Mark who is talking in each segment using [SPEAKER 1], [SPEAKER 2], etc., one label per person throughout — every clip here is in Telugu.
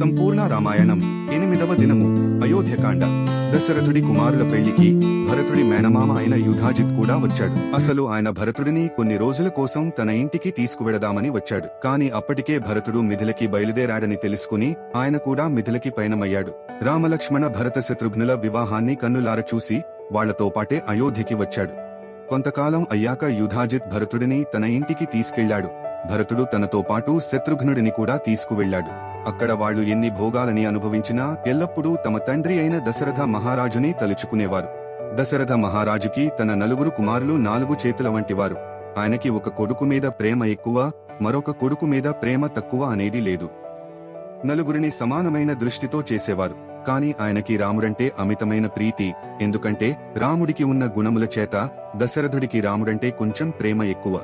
[SPEAKER 1] సంపూర్ణ రామాయణం ఎనిమిదవ దినము అయోధ్యకాండ. దశరథుడి కుమారుల పెళ్ళికి భరతుడి మేనమామ అయిన యుధాజిత్ కూడా వచ్చాడు. అసలు ఆయన భరతుడిని కొన్ని రోజుల కోసం తన ఇంటికి తీసుకువెడదామని వచ్చాడు. కాని అప్పటికే భరతుడు మిథిలకి బయలుదేరాడని తెలుసుకుని ఆయన కూడా మిథిలకి పయనమయ్యాడు. రామలక్ష్మణ భరత శత్రుఘ్నుల వివాహాన్ని కన్నులార చూసి వాళ్ళతో పాటే అయోధ్యకి వచ్చాడు. కొంతకాలం అయ్యాక యుధాజిత్ భరతుడిని తన ఇంటికి తీసుకెళ్ళాడు. భరతుడు తనతో పాటు శత్రుఘ్నుడిని కూడా తీసుకువెళ్ళాడు అక్కడ వాళ్ళు ఎన్ని భోగాలని అనుభవించినా ఎల్లప్పుడూ తమ తండ్రి అయిన దశరథ మహారాజుని తలుచుకునేవారు. దశరథ మహారాజుకి తన నలుగురు కుమారులు నాలుగు చేతుల వంటివారు. ఆయనకి ఒక కొడుకు మీద ప్రేమ ఎక్కువ మరొక కొడుకు మీద ప్రేమ తక్కువ అనేది లేదు. నలుగురిని సమానమైన దృష్టితో చేసేవారు. కాని ఆయనకి రాముడంటే అమితమైన ప్రీతి ఎందుకంటే రాముడికి ఉన్న గుణముల చేత దశరథుడికి రాముడంటే కొంచెం ప్రేమ ఎక్కువ.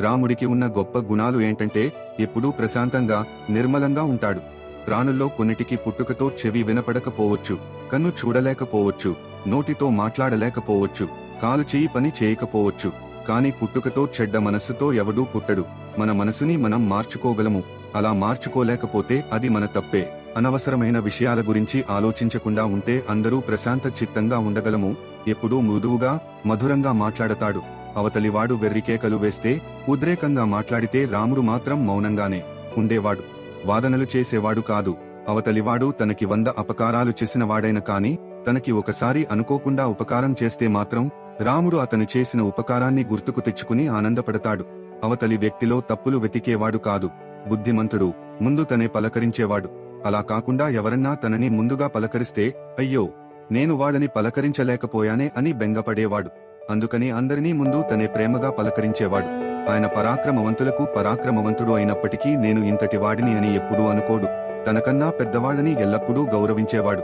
[SPEAKER 1] రాముడికి ఉన్న గొప్ప గుణాలు ఏంటంటే ఎప్పుడూ ప్రశాంతంగా నిర్మలంగా ఉంటాడు. ప్రాణుల్లో కొన్నిటికి పుట్టుకతో చెవి వినపడకపోవచ్చు కన్ను చూడలేకపోవచ్చు నోటితో మాట్లాడలేకపోవచ్చు కాలు చేయి పని చేయకపోవచ్చు కాని పుట్టుకతో చెడ్డ మనస్సుతో ఎవడూ పుట్టడు. మన మనసుని మనం మార్చుకోగలము. అలా మార్చుకోలేకపోతే అది మన తప్పే. అనవసరమైన విషయాల గురించి ఆలోచించకుండా ఉంటే అందరూ ప్రశాంత చిత్తంగా ఉండగలము. ఎప్పుడూ మృదువుగా మధురంగా మాట్లాడతాడు. అవతలివాడు వెర్రికేకలు వేస్తే ఉద్రేకంగా మాట్లాడితే రాముడు మాత్రం మౌనంగానే ఉండేవాడు. వాదనలు చేసేవాడు కాదు. అవతలివాడు తనకి వంద అపకారాలు చేసినవాడైన కాని తనకి ఒకసారి అనుకోకుండా ఉపకారం చేస్తే మాత్రం రాముడు అతను చేసిన ఉపకారాన్ని గుర్తుకు తెచ్చుకుని ఆనందపడతాడు. అవతలి వ్యక్తిలో తప్పులు వెతికేవాడు కాదు. బుద్ధిమంతుడు ముందు తనే పలకరించేవాడు. అలా కాకుండా ఎవరన్నా తనని ముందుగా పలకరిస్తే అయ్యో నేను వాడని పలకరించలేకపోయానే అని బెంగపడేవాడు. అందుకని అందరినీ ముందు తనే ప్రేమగా పలకరించేవాడు. ఆయన పరాక్రమవంతులకు పరాక్రమవంతుడు అయినప్పటికీ నేను ఇంతటి వాడిని అని ఎప్పుడూ అనుకోడు. తనకన్నా పెద్దవాళ్ళని ఎల్లప్పుడూ గౌరవించేవాడు.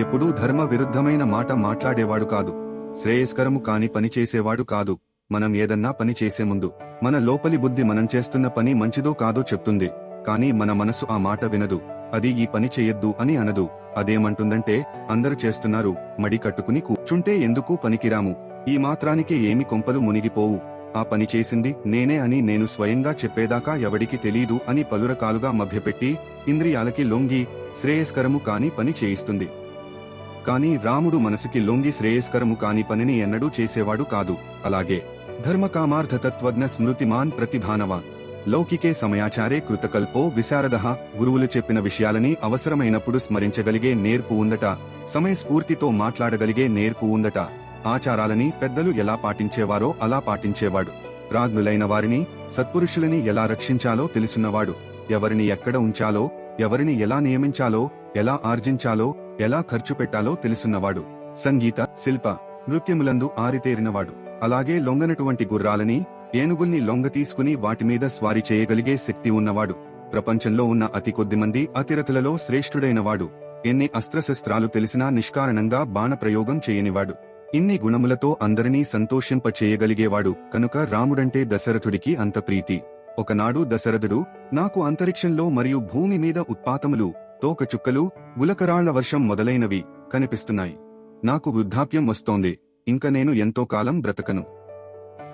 [SPEAKER 1] ఎప్పుడూ ధర్మ విరుద్ధమైన మాట మాట్లాడేవాడు కాదు. శ్రేయస్కరము కాని పనిచేసేవాడు కాదు. మనం ఏదన్నా పని చేసే ముందు. మన లోపలి బుద్ధి మనం చేస్తున్న పని మంచిదో కాదో చెప్తుంది. కానీ మన మనసు ఆ మాట వినదు. అది ఈ పని చెయ్యొద్దు అని అనదు. అదేమంటుందంటే అందరు చేస్తున్నారు మడి కట్టుకుని కూర్చుంటే ఎందుకు పనికిరాము? ఈ మాత్రానికి ఏమి కొంపలు మునిగిపోవు. ఆ పని చేసింది నేనే అని నేను స్వయంగా చెప్పేదాకా ఎవడికి తెలీదు అని పలురకాలుగా మభ్యపెట్టి ఇంద్రియాలకి లొంగి శ్రేయస్కరము కాని పని చేయిస్తుంది. కాని రాముడు మనసుకి లొంగి శ్రేయస్కరము కాని పనిని ఎన్నడూ చేసేవాడు కాదు. అలాగే ధర్మకామార్థతత్వజ్ఞ స్మృతిమాన్ ప్రతిభానవాన్ లౌకికే సమయాచారే కృతకల్పో విశారద. గురువులు చెప్పిన విషయాలని అవసరమైనప్పుడు స్మరించగలిగే నేర్పు ఉందట. సమయస్ఫూర్తితో మాట్లాడగలిగే నేర్పు ఉందట. ఆచారాలని పెద్దలు ఎలా పాటించేవారో అలా పాటించేవాడు. ప్రాజ్ఞులైన వారిని సత్పురుషులని ఎలా రక్షించాలో తెలుసున్నవాడు. ఎవరిని ఎక్కడ ఉంచాలో ఎవరిని ఎలా నియమించాలో ఎలా ఆర్జించాలో ఎలా ఖర్చు పెట్టాలో తెలుసున్నవాడు. సంగీత శిల్ప నృత్యములందు ఆరితేరినవాడు. అలాగే లొంగనటువంటి గుర్రాలని ఏనుగుల్ని లొంగ తీసుకుని వాటిమీద స్వారీ చేయగలిగే శక్తి ఉన్నవాడు. ప్రపంచంలో ఉన్న అతి కొద్ది మంది అతిరథులలో శ్రేష్ఠుడైనవాడు. ఎన్ని అస్త్రశస్త్రాలు తెలిసినా నిష్కారణంగా బాణప్రయోగం చేయనివాడు. ఇన్ని గుణములతో అందరినీ సంతోషింపచేయగలిగేవాడు కనుక రాముడంటే దశరథుడికి అంత ప్రీతి. ఒకనాడు దశరథుడు నాకు అంతరిక్షంలో మరియు భూమి మీద ఉత్పాతములు తోకచుక్కలు ఉలకరాళ్ళ వర్షం మొదలైనవి కనిపిస్తున్నాయి. నాకు వృద్ధాప్యం వస్తోంది ఇంక నేను ఎంతో కాలం బ్రతకను.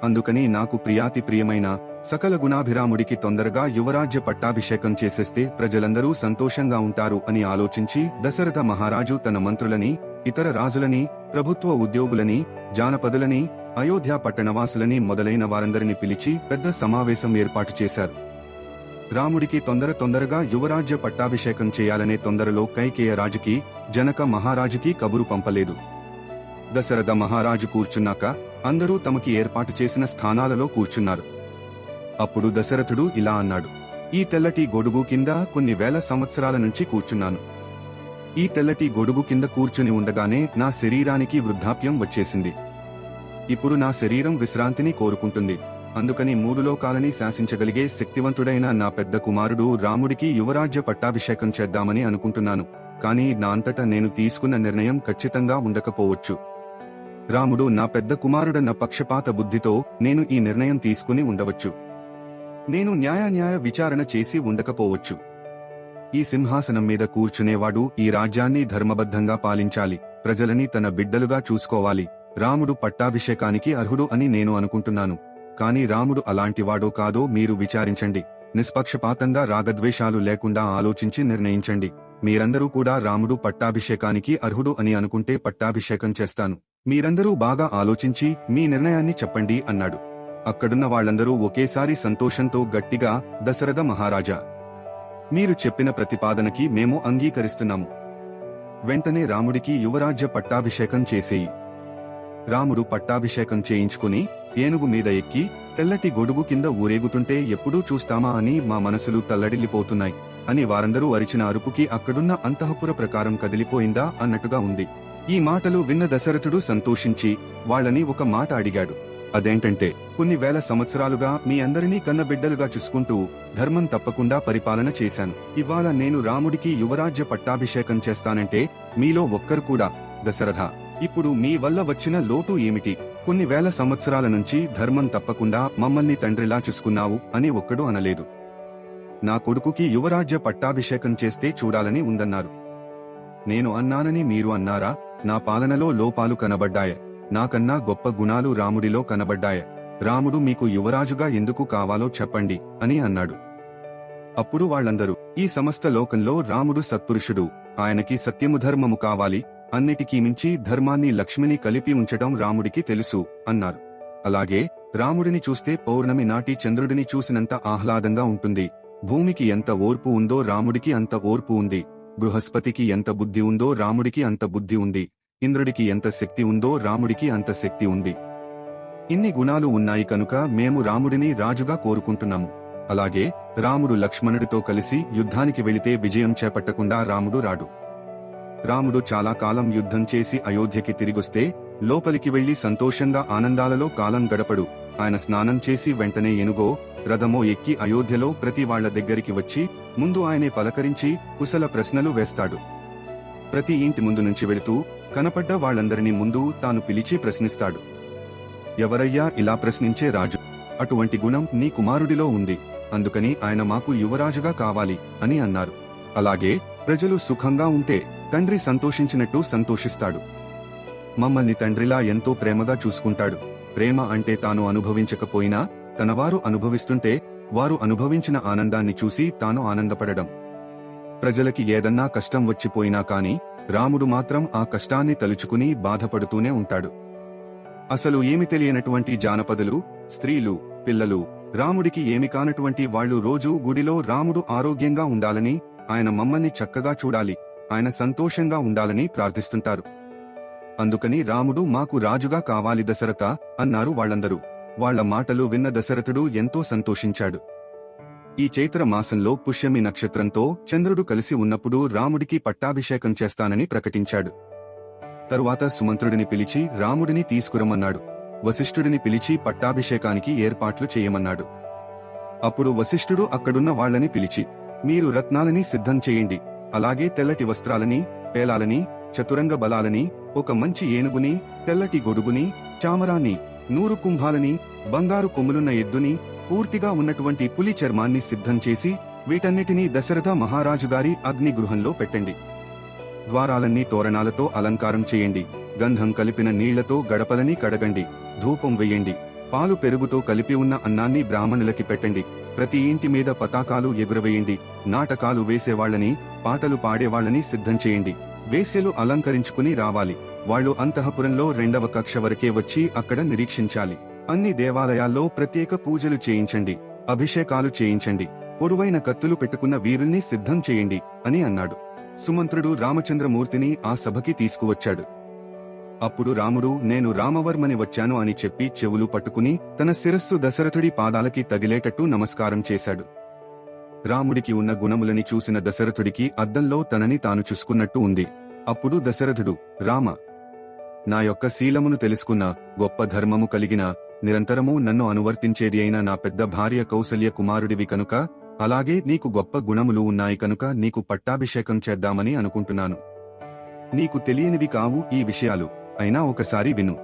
[SPEAKER 1] అందుకని నాకు ప్రియాతి ప్రియమైన సకల గుణాభిరాముడికి తొందరగా యువరాజ్య పట్టాభిషేకం చేసేస్తే ప్రజలందరూ సంతోషంగా ఉంటారు అని ఆలోచించి దశరథ మహారాజు తన మంత్రులని ఇతర రాజులని ప్రభుత్వ ఉద్యోగులని జానపదులని అయోధ్య పట్టణవాసులని మొదలైన వారందరిని పిలిచి పెద్ద సమావేశం ఏర్పాటు చేశారు. రాముడికి తొందర తొందరగా యువరాజ్య పట్టాభిషేకం చేయాలనే తొందరలో కైకేయ రాజుకి జనక మహారాజుకి కబురు పంపలేదు. దశరథ మహారాజు కూర్చున్నాక అందరూ తమకి ఏర్పాటు చేసిన స్థానాలలో కూర్చున్నారు. అప్పుడు దశరథుడు ఇలా అన్నాడు ఈ తెల్లటి గొడుగు కింద కొన్ని వేల సంవత్సరాల నుంచి కూర్చున్నాను. ఈ తెల్లటి గొడుగు కింద కూర్చుని ఉండగానే నా శరీరానికి వృద్ధాప్యం వచ్చేసింది. ఇప్పుడు నా శరీరం విశ్రాంతిని కోరుకుంటుంది. అందుకని మూడులో కాలని శాసించగలిగే శక్తివంతుడైన నా పెద్ద కుమారుడు రాముడికి యువరాజ్య పట్టాభిషేకం చేద్దామని అనుకుంటున్నాను. కానీ నా అంతట నేను తీసుకున్న నిర్ణయం ఖచ్చితంగా ఉండకపోవచ్చు. రాముడు నా పెద్ద కుమారుడన్న పక్షపాత బుద్ధితో నేను ఈ నిర్ణయం తీసుకుని ఉండవచ్చు. నేను న్యాయాన్యాయ విచారణ చేసి ఉండకపోవచ్చు. ఈ సింహాసనం మీద కూర్చునేవాడు ఈ రాజ్యాన్ని ధర్మబద్ధంగా పాలించాలి ప్రజలని తన బిడ్డలుగా చూసుకోవాలి. రాముడు పట్టాభిషేకానికి అర్హుడు అని నేను అనుకుంటున్నాను. కాని రాముడు అలాంటివాడో కాదో మీరు విచారించండి. నిష్పక్షపాతంగా రాగద్వేషాలు లేకుండా ఆలోచించి నిర్ణయించండి. మీరందరూ కూడా రాముడు పట్టాభిషేకానికి అర్హుడు అని అనుకుంటే పట్టాభిషేకం చేస్తాను. మీరందరూ బాగా ఆలోచించి మీ నిర్ణయాన్ని చెప్పండి అన్నాడు. అక్కడున్న వాళ్ళందరూ ఒకేసారి సంతోషంతో గట్టిగా దశరథ మహారాజా మీరు చెప్పిన ప్రతిపాదనకి మేము అంగీకరిస్తున్నాము. వెంటనే రాముడికి యువరాజ్య పట్టాభిషేకం చేసేయి. రాముడు పట్టాభిషేకం చేయించుకుని ఏనుగు మీద ఎక్కి తెల్లటి గొడుగు కింద ఊరేగుతుంటే ఎప్పుడూ చూస్తామా అని మా మనసులు తల్లడిల్లిపోతున్నాయి అని వారందరూ అరిచిన అరుపుకి అక్కడున్న అంతఃపుర ప్రకారం కదిలిపోయిందా అన్నట్టుగా ఉంది. ఈ మాటలు విన్న దశరథుడు సంతోషించి వాళ్ళని ఒక మాట అడిగాడు. అదేంటంటే కొన్ని వేల సంవత్సరాలుగా మీ అందరినీ కన్నబిడ్డలుగా చూసుకుంటూ ధర్మం తప్పకుండా పరిపాలన చేశాను. ఇవాళ నేను రాముడికి యువరాజ్య పట్టాభిషేకం చేస్తానంటే మీలో ఒక్కరు కూడా దశరథ ఇప్పుడు మీ వల్ల వచ్చిన లోటు ఏమిటి? కొన్ని వేల సంవత్సరాల నుంచి ధర్మం తప్పకుండా మమ్మల్ని తండ్రిలా చూసుకున్నావు అని ఒక్కడు అనలేదు. నా కొడుకుకి యువరాజ్య పట్టాభిషేకం చేస్తే చూడాలని ఉందన్నారు. నేను అన్నానని మీరు అన్నారా? నా పాలనలో లోపాలు కనబడ్డాయే. నాకన్నా గొప్ప గుణాలు రాముడిలో కనబడ్డాయ. రాముడు మీకు యువరాజుగా ఎందుకు కావాలో చెప్పండి అని అన్నాడు. అప్పుడు వాళ్ళందరూ ఈ సమస్త లోకంలో రాముడు సత్పురుషుడు ఆయనకి సత్యము ధర్మము కావాలి అన్నిటికీ మించి ధర్మాన్ని లక్ష్మిని కలిపి ఉంచటం రాముడికి తెలుసు అన్నారు. అలాగే రాముడిని చూస్తే పౌర్ణమి నాటి చంద్రుడిని చూసినంత ఆహ్లాదంగా ఉంటుంది భూమికి ఎంత ఓర్పు ఉందో రాముడికి అంత ఓర్పు ఉంది బృహస్పతికి ఎంత బుద్ధి ఉందో రాముడికి అంత బుద్ధి ఉంది ఇంద్రుడికి ఎంత శక్తి ఉందో రాముడికి అంత శక్తి ఉంది. ఇన్ని గుణాలు ఉన్నాయి కనుక మేము రాముడిని రాజుగా కోరుకుంటున్నాము. అలాగే రాముడు లక్ష్మణుడితో కలిసి యుద్ధానికి వెళితే విజయం చేపట్టకుండా రాముడు రాడు. రాముడు చాలా కాలం యుద్ధం చేసి అయోధ్యకి తిరిగొస్తే లోపలికి వెళ్ళి సంతోషంగా ఆనందాలలో కాలం గడపడు. ఆయన స్నానం చేసి వెంటనే ఎనుగో రథమో ఎక్కి అయోధ్యలో ప్రతి వాళ్ళ దగ్గరికి వచ్చి ముందు ఆయనే పలకరించి కుశల ప్రశ్నలు వేస్తాడు. ప్రతి ఇంటి ముందు నుంచి వెళుతూ కనపడ్డ వాళ్ళందరినీ ముందు తాను పిలిచి ప్రశ్నిస్తాడు. ఎవరయ్యా ఇలా ప్రశ్నించే రాజు? అటువంటి గుణం నీ కుమారుడిలో ఉంది. అందుకని ఆయన మాకు యువరాజుగా కావాలి అని అన్నారు. అలాగే ప్రజలు సుఖంగా ఉంటే తండ్రి సంతోషించినట్టు సంతోషిస్తాడు. మమ్మల్ని తండ్రిలా ఎంతో ప్రేమగా చూసుకుంటాడు. ప్రేమ అంటే తాను అనుభవించకపోయినా తనవారు అనుభవిస్తుంటే వారు అనుభవించిన ఆనందాన్ని చూసి తాను ఆనందపడడం. ప్రజలకి ఏదన్నా కష్టం వచ్చిపోయినా కాని రాముడు మాత్రం ఆ కష్టాన్ని తలుచుకుని బాధపడుతూనే ఉంటాడు. అసలు ఏమి తెలియనటువంటి జానపదులు స్త్రీలు పిల్లలు రాముడికి ఏమి కానటువంటి వాళ్ళు రోజూ గుడిలో రాముడు ఆరోగ్యంగా ఉండాలని ఆయన మమ్మల్ని చక్కగా చూడాలి ఆయన సంతోషంగా ఉండాలని ప్రార్థిస్తుంటారు. అందుకని రాముడు మాకు రాజుగా కావాలి దశరథ అన్నారు వాళ్ళందరూ. వాళ్ళ మాటలు విన్న దశరథుడు ఎంతో సంతోషించాడు. ఈ చైత్ర మాసంలో పుష్యమి నక్షత్రంతో చంద్రుడు కలిసి ఉన్నప్పుడు రాముడికి పట్టాభిషేకం చేస్తానని ప్రకటించాడు. తరువాత సుమంత్రుడిని పిలిచి రాముడిని తీసుకురమ్మన్నాడు. వశిష్ఠుడిని పిలిచి పట్టాభిషేకానికి ఏర్పాట్లు చేయమన్నాడు. అప్పుడు వశిష్ఠుడు అక్కడున్న వాళ్ళని పిలిచి మీరు రత్నాలని సిద్ధం చేయండి. అలాగే తెల్లటి వస్త్రాలని పేలాలని చతురంగ బలాలని ఒక మంచి ఏనుగుని తెల్లటి గొడుగుని చామరాన్ని నూరు కుంభాలని బంగారు కొమ్ములున్న ఎద్దుని పూర్తిగా ఉన్నటువంటి పులి చర్మాన్ని సిద్ధం చేసి వీటన్నిటినీ దశరథ మహారాజు గారి అగ్నిగృహంలో పెట్టండి. ద్వారాలన్నీ తోరణాలతో అలంకారం చేయండి. గంధం కలిపిన నీళ్ళతో గడపలని కడగండి. ధూపం వెయ్యండి పాలు పెరుగుతో కలిపి ఉన్న అన్నాన్ని బ్రాహ్మణులకి పెట్టండి. ప్రతి ఇంటి మీద పతాకాలు ఎగురవేయండి. నాటకాలు వేసేవాళ్ళని పాటలు పాడేవాళ్ళని సిద్ధం చేయండి. వేశ్యలు అలంకరించుకుని రావాలి. వాళ్ళు అంతఃపురంలో రెండవ కక్ష వరకే వచ్చి అక్కడ నిరీక్షించాలి. అన్ని దేవాలయాల్లో ప్రత్యేక పూజలు చేయించండి అభిషేకాలు చేయించండి పొడువైన కత్తులు పెట్టుకున్న వీరుల్ని సిద్ధం చేయండి అని అన్నాడు. సుమంత్రుడు రామచంద్రమూర్తిని ఆ సభకి తీసుకువచ్చాడు. అప్పుడు రాముడు నేను రామవర్మని వచ్చాను అని చెప్పి చెవులు పట్టుకుని తన శిరస్సు దశరథుడి పాదాలకి తగిలేటట్టు నమస్కారం చేశాడు. రాముడికి ఉన్న గుణములని చూసిన దశరథుడికి అద్దంలో తనని తాను చూసుకున్నట్టు ఉంది. అప్పుడు దశరథుడు రామ నా యొక్క శీలమును తెలుసుకున్న గొప్ప ధర్మము కలిగిన నిరంతరము నన్ను అనువర్తించేది అయిన నా పెద్ద భార్య కౌసల్య కుమారుడివి కనుక అలాగే నీకు గొప్ప గుణములు ఉన్నాయి కనుక నీకు పట్టాభిషేకం చేద్దామని అనుకుంటున్నాను. నీకు తెలియనివి కావు ఈ విషయాలు అయినా ఒకసారి విను.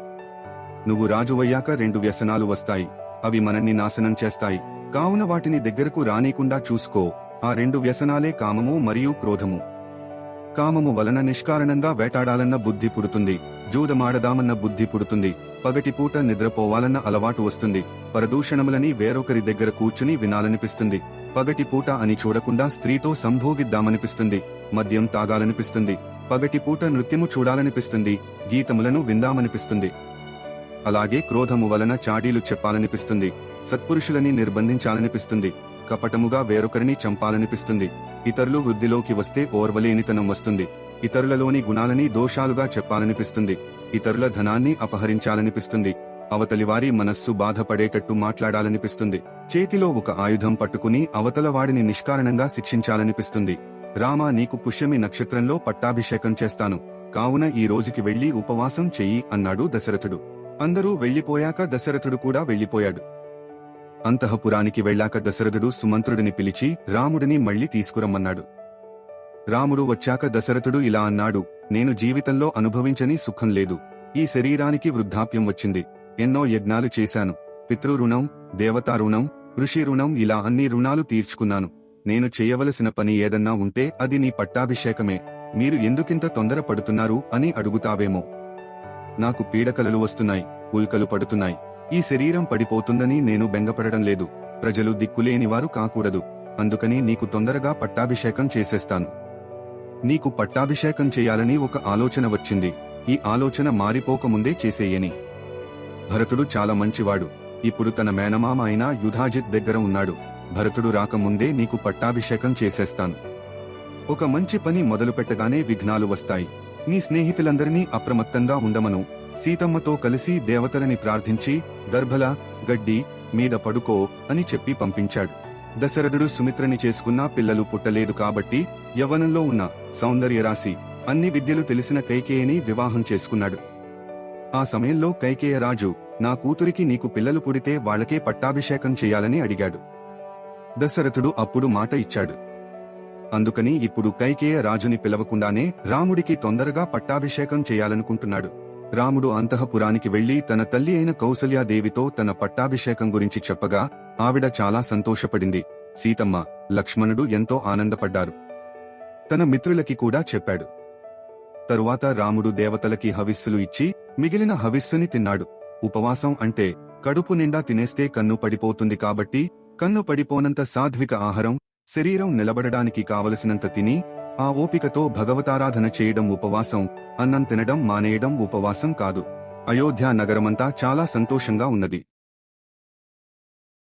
[SPEAKER 1] నువ్వు రాజువయ్యాక రెండు వ్యసనాలు వస్తాయి అవి మనల్ని నాశనం చేస్తాయి. కావున వాటిని దగ్గరకు రానీకుండా చూసుకో. ఆ రెండు వ్యసనాలే కామము మరియు క్రోధము. కామము వలన నిష్కారణంగా వేటాడాలన్న బుద్ధి పుడుతుంది జూదమాడదామన్న బుద్ధి పుడుతుంది. పగటిపూట నిద్రపోవాలన్న అలవాటు వస్తుంది. పరదూషణములని వేరొకరి దగ్గర కూర్చుని వినాలనిపిస్తుంది. పగటి పూట అని చూడకుండా స్త్రీతో సంభోగిద్దామనిపిస్తుంది. మద్యం తాగాలనిపిస్తుంది. పగటి పూట నృత్యము చూడాలనిపిస్తుంది. గీతములను విందామనిపిస్తుంది. అలాగే క్రోధము వలన చాడీలు చెప్పాలనిపిస్తుంది. సత్పురుషులని నిర్బంధించాలనిపిస్తుంది. కపటముగా వేరొకరిని చంపాలనిపిస్తుంది. ఇతరులు వృద్ధిలోకి వస్తే ఓర్వలేనితనం వస్తుంది. ఇతరులలోని గుణాలని దోషాలుగా చెప్పాలనిపిస్తుంది. ఇతరుల ధనాన్ని అపహరించాలనిపిస్తుంది. అవతలివారి మనస్సు బాధపడేటట్టు మాట్లాడాలనిపిస్తుంది. చేతిలో ఒక ఆయుధం పట్టుకుని అవతలవాడిని నిష్కారణంగా శిక్షించాలనిపిస్తుంది. రామా నీకు పుష్యమి నక్షత్రంలో పట్టాభిషేకం చేస్తాను. కావున ఈ రోజుకి వెళ్ళి ఉపవాసం చెయ్యి అన్నాడు దశరథుడు. అందరూ వెళ్ళిపోయాక దశరథుడు కూడా వెళ్ళిపోయాడు అంతఃపురానికి వెళ్ళాక దశరథుడు సుమంత్రుడిని పిలిచి రాముడిని మళ్ళీ తీసుకురమ్మన్నాడు. రాముడు వచ్చాక దశరథుడు ఇలా అన్నాడు నేను జీవితంలో అనుభవించని సుఖం లేదు. ఈ శరీరానికి వృద్ధాప్యం వచ్చింది. ఎన్నో యజ్ఞాలు చేశాను. పితృరుణం దేవతారుణం దేవతా రుణం ఋషి రుణం ఇలా అన్ని రుణాలు తీర్చుకున్నాను. నేను చేయవలసిన పని ఏదన్నా ఉంటే అది నీ పట్టాభిషేకమే. మీరు ఎందుకింత తొందర పడుతున్నారు అని అడుగుతావేమో. నాకు పీడకలలు వస్తున్నాయి ఉల్కలు పడుతున్నాయి. ఈ శరీరం పడిపోతుందని నేను బెంగపడడం లేదు. ప్రజలు దిక్కులేనివారు కాకూడదు. అందుకని నీకు తొందరగా పట్టాభిషేకం చేసేస్తాను. నీకు పట్టాభిషేకం చేయాలని ఒక ఆలోచన వచ్చింది. ఈ ఆలోచన మారిపోకముందే చేసేయని. భరతుడు చాలా మంచివాడు. ఇప్పుడు తన మేనమామ అయిన యుధాజిత్ దగ్గర ఉన్నాడు. భరతుడు రాకముందే నీకు పట్టాభిషేకం చేసేస్తాను. ఒక మంచి పని మొదలుపెట్టగానే విఘ్నాలు వస్తాయి. నీ స్నేహితులందరినీ అప్రమత్తంగా ఉండమను. సీతమ్మతో కలిసి దేవతలని ప్రార్థించి దర్భల గడ్డి మీద పడుకో అని చెప్పి పంపించాడు. దశరథుడు సుమిత్రని చేసుకున్నా పిల్లలు పుట్టలేదు కాబట్టి యవ్వనంలో ఉన్న సౌందర్య రాశి అన్ని విద్యలు తెలిసిన కైకేయని వివాహం చేసుకున్నాడు. ఆ సమయంలో కైకేయ రాజు నా కూతురికి నీకు పిల్లలు పుడితే వాళ్ళకే పట్టాభిషేకం చేయాలని అడిగాడు. దశరథుడు అప్పుడు మాట ఇచ్చాడు. అందుకని ఇప్పుడు కైకేయ రాజుని పిలవకుండానే రాముడికి తొందరగా పట్టాభిషేకం చేయాలనుకుంటున్నాడు. రాముడు అంతఃపురానికి వెళ్ళి తన తల్లి అయిన కౌసల్యాదేవితో తన పట్టాభిషేకం గురించి చెప్పగా ఆవిడ చాలా సంతోషపడింది. సీతమ్మ లక్ష్మణుడు ఎంతో ఆనందపడ్డారు. తన మిత్రులకి కూడా చెప్పాడు. తరువాత రాముడు దేవతలకి హవిస్సులు ఇచ్చి మిగిలిన హవిస్సుని తిన్నాడు. ఉపవాసం అంటే కడుపు నిండా తినేస్తే కన్ను పడిపోతుంది కాబట్టి కన్ను పడిపోనంత సాధ్విక ఆహారం శరీరం నిలబడడానికి కావలసినంత తిని ఆ ఓపికతో భగవతారాధన చేయడం ఉపవాసం అన్నం తినడం మానేయడం ఉపవాసం కాదు. అయోధ్య నగరమంతా చాలా సంతోషంగా ఉన్నది.